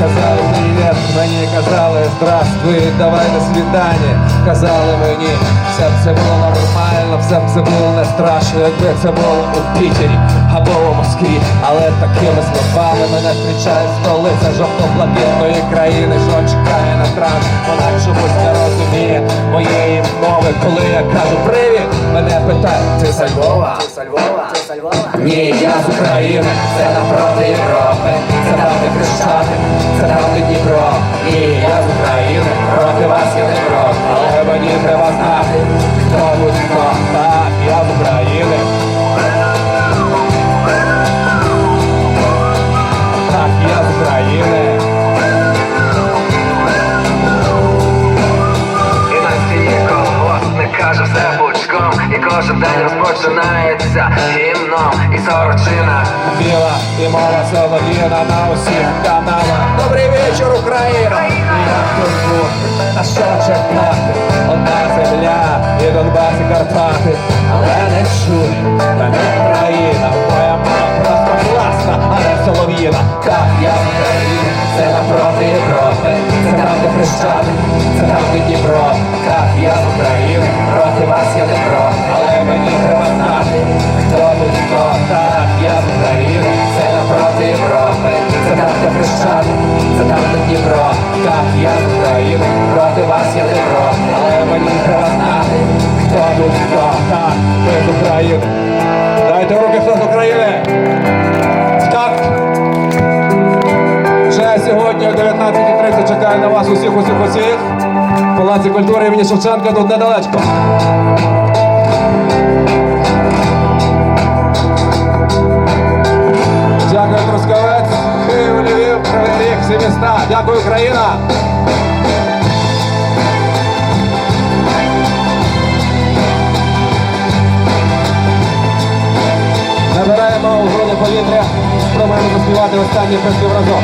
казали привіт, мені казали здравствуй, давай до свидання. Казали мені, все це було нормально, все це було не страшно, якби це було у Пітері або у Москві. Але такими словами мене зустрічає столиця жовто-блакитної країни, що чекає на транс. Вона чомусь не розуміє моєї мови, коли я кажу привіт, мене питають, ти Львова? Ти Львова? Львова? Ні, я з України, це напроти Європи, це там Хрещати, це там Дніпро. Ні, я з України, пучком І кожен день розпочинається гімном і сорочина Біла і мова солов'їна на усіх каналах. Добрий вечір, Україна! І тут бути? На що чекати? Одна земля і Донбас і Карпати. Але не чує мене Україна. Моя мова просто класна, а не солов'їна. Так, я з України, це напроти Європи. Це там, де Хрещатик, це де Дніпро. 19.30 на вас усіх, усіх, усіх. Палаці культури імені Шевченка тут недалечко. Дякую, Трускавець, Київ, Львів, Кривий всі міста. Дякую, Україна. Набираємо у груди повітря, спробуємо заспівати останній приспів разом.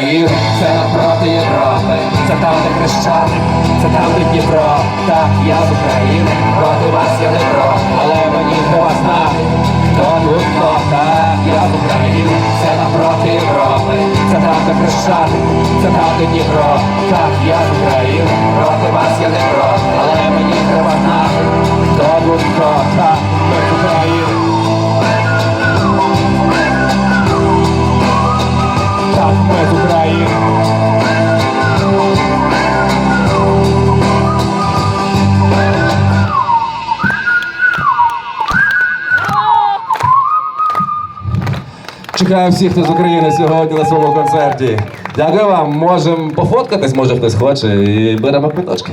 України, це напроти Європи, це там, де Хрещатик, це там, де Дніпро. Так, я з України, проти вас я не про, але мені треба знати, хто тут хто. Так, я з України, це напроти Європи, це там, де Хрещатик, це там, де Дніпро. Так, я з України, проти вас я не про, Чекаю всіх, хто з України сьогодні на своєму концерті. Дякую вам. Можемо пофоткатись, може хтось хоче, і беремо квиточки.